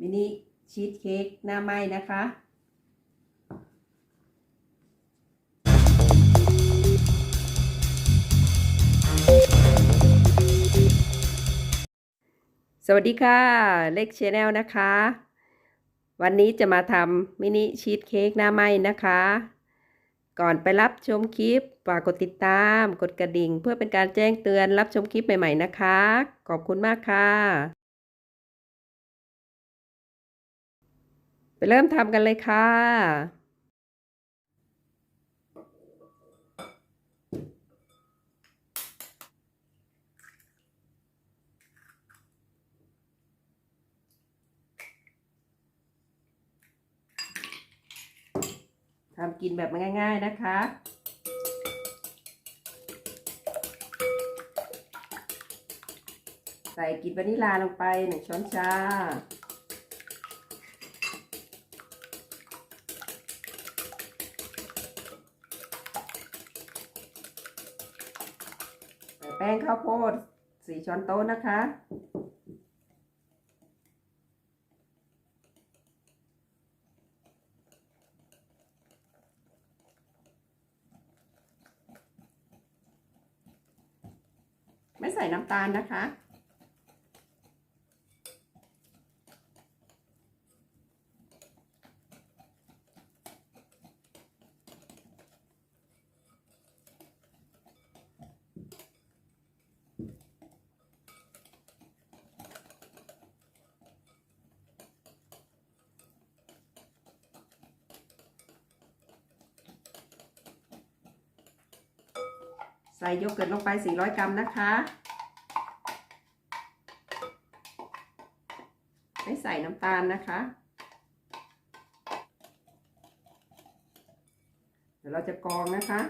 มินิชีสเค้กหน้าไหม้นะคะสวัสดีค่ะเล็กชาแนลนะคะ วันนี้จะมาทำมินิชีสเค้กหน้าไหม้นะคะ ก่อนไปรับชมคลิปฝากกดติดตาม กดกระดิ่ง เพื่อเป็นการแจ้งเตือนรับชมคลิปใหม่ ๆ นะคะ ขอบคุณมากค่ะ ไปเริ่มทำกันเลยค่ะ ทำกินแบบง่าย ๆนะคะใส่กลินวานิลลาลงไปหนึ่งช้อนชา ป้งข้าวโพดสี่ช้อนโต๊ะนะคะ ไม่ใส่น้ำตาลนะคะ ใส่โยเกิร์ตลงไป 400 กรัมนะคะไม่ใส่น้ำตาลนะคะ เดี๋ยวเราจะกรองนะคะ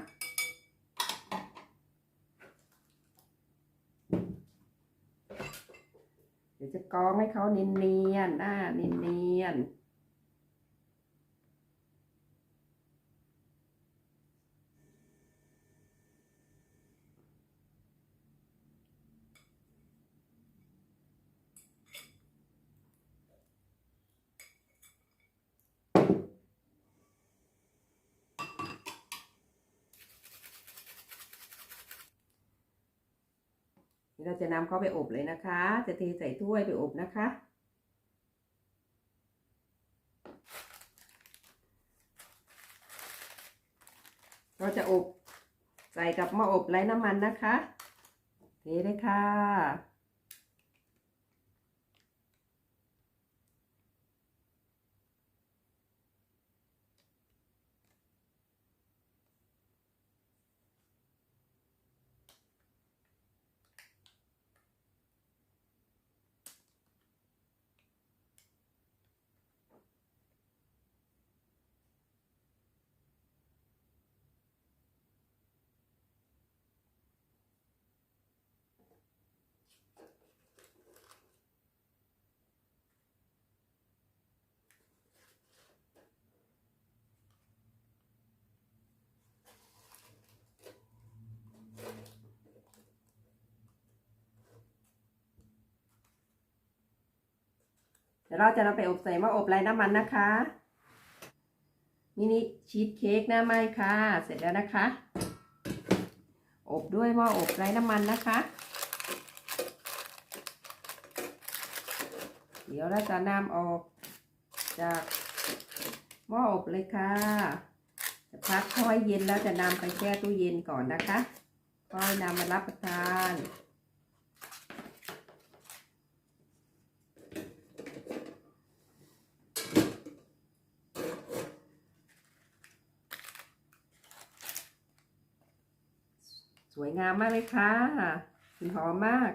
เดี๋ยวจะกรองให้เขาเนียนๆหน้าเนียนๆ เราจะนำเขาไปอบเลยนะคะ จะเทใส่ถ้วยไปอบนะคะ เราจะอบใส่กับมาออบไร้น้ำมันนะคะ เทเลยค่ะ เดี๋ยวเราจะนำไปอบใส่หม้ออบไร้น้ำมันนะคะมินิชีสเค้กหน้าไม้ค่ะ เสร็จแล้วนะคะ อบด้วยหม้ออบไร้น้ำมันนะคะ เดี๋ยวเราจะนำออกจากหม้ออบเลยค่ะ จะพักค่อยเย็นแล้วจะนำไปแช่ตู้เย็นก่อนนะคะ ค่อยนำมารับประทาน สวยงามมากเลยค่ะกลิ่นหอมมาก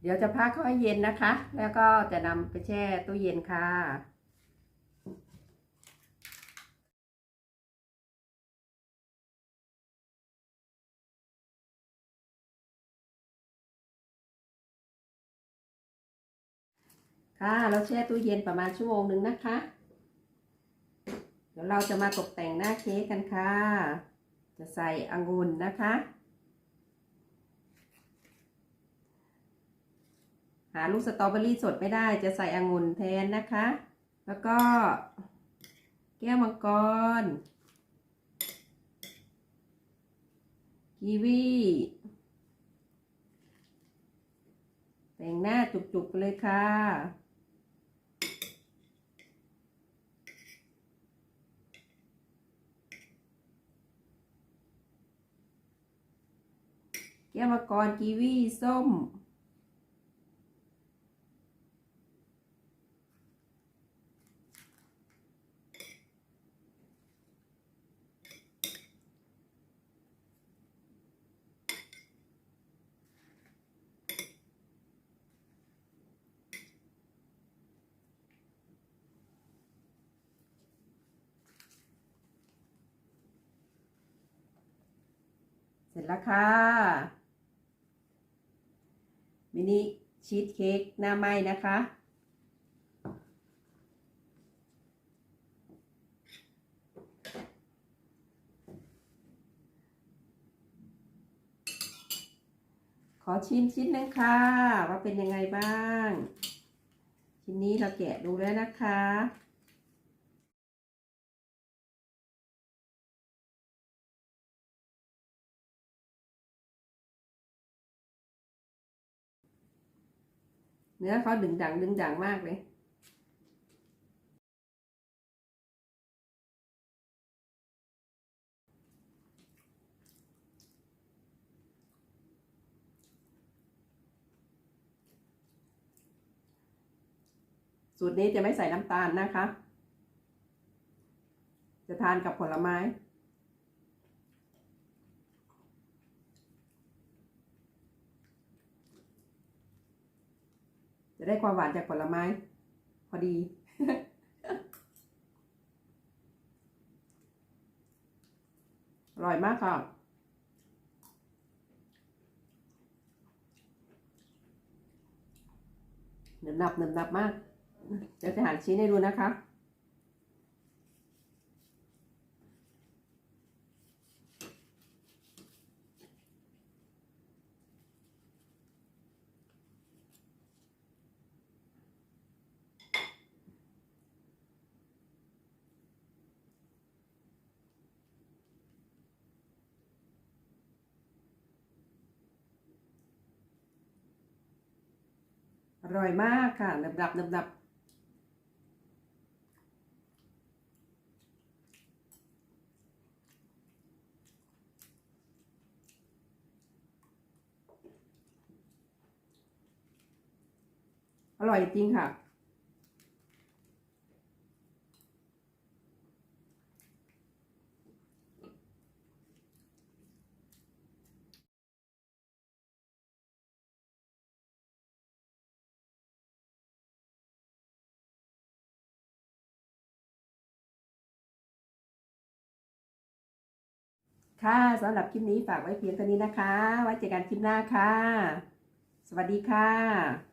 เดี๋ยวจะพักเขาให้เย็นนะคะ แล้วก็จะนำไปแช่ตู้เย็นค่ะ ค่ะเราแช่ตู้เย็นประมาณชั่วโมงหนึ่งนะคะ เดี๋ยวเราจะมาตกแต่งหน้าเค้กกันค่ะ จะใส่องุ่นนะคะ หาลูกสตรอเบอรี่สดไม่ได้จะใส่องุ่นแทนนะคะ แล้วก็แก้วมังกรกีวีแต่งหน้าจุกๆเลยค่ะ วมังกรกีวีส้ม เสร็จแล้วค่ะ มินิชีสเค้กหน้าไหม้นะคะ ขอชิมชิ้นหนึงค่ะ ว่าเป็นยังไงบ้าง ชิ้นนี้เราแกะดูแล้วนะคะ เนื้อเขาดึงดังดึงดังมากเลยสูตรนี้จะไม่ใส่น้ำตาลนะคะ จะทานกับผลไม้ จะได้ความหวานจากผลไม้ พอดี อร่อยมากค่ะเนิบหนับเนิบหนับมาก เดี๋ยวจะหั่นชิ้นให้ดูนะคะ อ ร่อยมากค่ะดับดับดับดับอร่อยจริงค่ะ ค่ะสำหรับคลิปนี้ฝากไว้เพียงเท่านี้นะคะ ไว้เจอกันคลิปหน้าค่ะ สวัสดีค่ะ